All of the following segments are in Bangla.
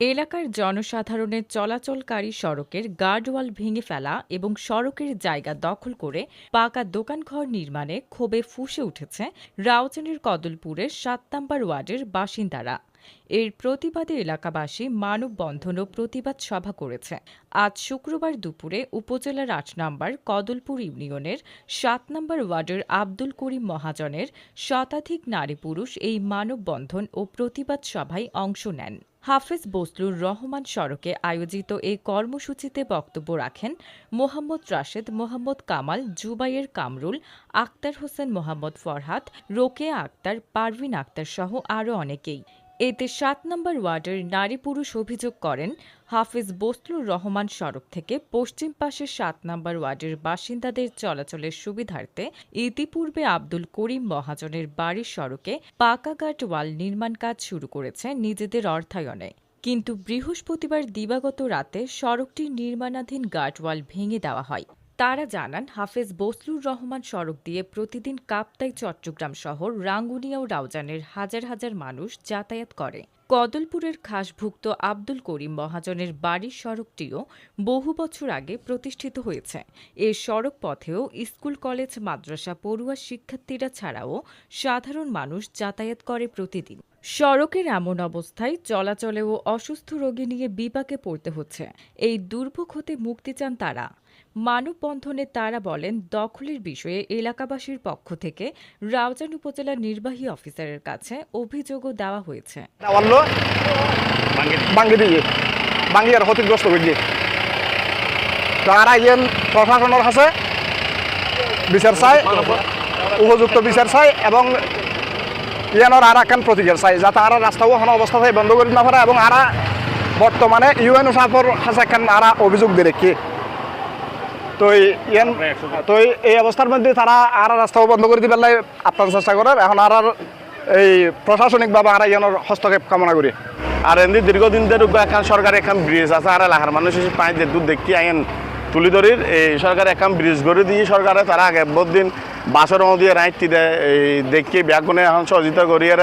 এলাকার জনসাধারণের চলাচলকারী সড়কের গার্ডওয়াল ভেঙে ফেলা এবং সড়কের জায়গা দখল করে পাকা দোকানঘর নির্মাণে ক্ষোভে ফুসে উঠেছে রাউজানের কদলপুরের সাত ওয়ার্ডের বাসিন্দারা। এর প্রতিবাদে এলাকাবাসী মানববন্ধন ও প্রতিবাদ সভা করেছে। আজ শুক্রবার দুপুরে উপজেলার আট নম্বর কদলপুর ইউনিয়নের সাত নম্বর ওয়ার্ডের আব্দুল করিম মহাজনের শতাধিক নারী পুরুষ এই মানববন্ধন ও প্রতিবাদ সভায় অংশ নেন। হাফেজ বসলুর রহমান সড়কে আয়োজিত এই কর্মসূচিতে বক্তব্য রাখেন মোহাম্মদ রাশেদ, মোহাম্মদ কামাল জুবাইয়ের কামরুল, আক্তার হোসেন মোহাম্মদ ফরহাদ, রোকেয়া আক্তার, পারভিন আক্তার সহ আরও অনেকেই। এতে সাত নম্বর ওয়ার্ডের নারী পুরুষ অভিযোগ করেন, হাফিজ বসলুর রহমান সড়ক থেকে পশ্চিম পাশের সাত নম্বর ওয়ার্ডের বাসিন্দাদের চলাচলের সুবিধার্থে ইতিপূর্বে আব্দুল করিম মহাজনের বাড়ির সড়কে পাকাঘাট ওয়াল নির্মাণ কাজ শুরু করেছে নিজেদের অর্থায়নে। কিন্তু বৃহস্পতিবার দিবাগত রাতে সড়কটির নির্মাণাধীন গার্ডওয়াল ভেঙে দেওয়া হয়। তারা জানান, হাফেজ বসলুর রহমান সড়ক দিয়ে প্রতিদিন কাপ্তাই চট্টগ্রাম শহর, রাঙ্গুনিয়া ও রাউজানের হাজার হাজার মানুষ যাতায়াত করে। কদলপুরের খাসভুক্ত আব্দুল করিম মহাজনের বাড়ির সড়কটিও বহু বছর আগে প্রতিষ্ঠিত হয়েছে। এ সড়ক পথেও স্কুল, কলেজ, মাদ্রাসা, পড়ুয়া শিক্ষার্থীরা ছাড়াও সাধারণ মানুষ যাতায়াত করে প্রতিদিন। সড়কের এমন অবস্থায় চলাচলেও অসুস্থ রোগী নিয়ে বিপাকে পড়তে হচ্ছে। এই দুর্ভোগ হতে মুক্তি চান তারা। মানববন্ধনে তারা বলেন, দখলের বিষয়ে এলাকাবাসীর পক্ষ থেকে রাউজান উপজেলার নির্বাহী অফিসারের কাছে অভিযোগও দেওয়া হয়েছে। প্রশাসনের কাছে বিচার চাই উপযুক্ত বিচার চাই এবং ইয়ানোর আর একখান প্রতিকার চাই যাতে আর রাস্তাও এখন অবস্থা থাকে বন্ধ করে না পারে এবং আর বর্তমানে ইউএন কাছে একখান আর অভিযোগ দিয়ে রেখে। তো ইয়ান, তো এই- অবস্থার মধ্যে তারা আর রাস্তাও বন্ধ করে দিবার লাই আপ্রাণ চেষ্টা করে এখন আর আর এই প্রশাসনিকভাবে আর ইয়ানোর হস্তক্ষেপ কামনা করি। আর এমনি দীর্ঘদিন ধরে এখন সরকার এখন ব্রিজ আছে, আর এলাকার মানুষ পাঁচ দুধ দেখি আইন তুলি ধরির। এই সরকার এখন ব্রিজ করে দিয়ে সরকারে তারা আগে বহুদিন বাসর দিয়ে রাইটি দেয়, এই দেখি ব্যাগুনে এখন সহযোগিতা করি আর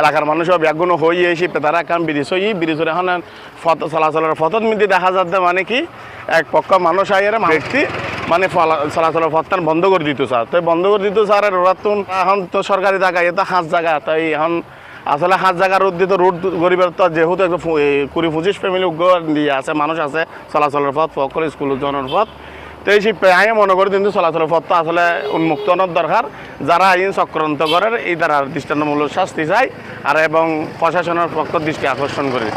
এলাকার মানুষও ব্যাগুন হয়ে এসে তারা এখন ব্রিজ হই ব্রিজের এখন ফত চলাচলের ফতত মিদি দেখা যাচ্ছে মানে কি এক পক্ষ মানুষ আইয়ারে ব্যক্তি মানে ফলা- চলাচলের পথটা বন্ধ করে দিত স্যার। তো বন্ধ করে দিত স্যার ওরা এখন তো সরকারি জায়গা এ তো হাঁস জায়গা। তাই এখন আসলে হাত জায়গার রোড দিয়ে তো রোড গরিবের তো যেহেতু একটু কুড়ি পঁচিশ ফ্যামিলি দিয়ে আছে মানুষ আছে চলাচলের পথ সকল স্কুল জনের পথ। তো এই সেই আমি মনে করি কিন্তু চলাচলের পথ তো আসলে উন্মুক্ত হওয়ার দরকার। যারা আইন চক্রান্ত করে এই দ্বারা দৃষ্টান্তমূলক শাস্তি চাই আর এবং প্রশাসনের পক্ষ দৃষ্টি আকর্ষণ করে।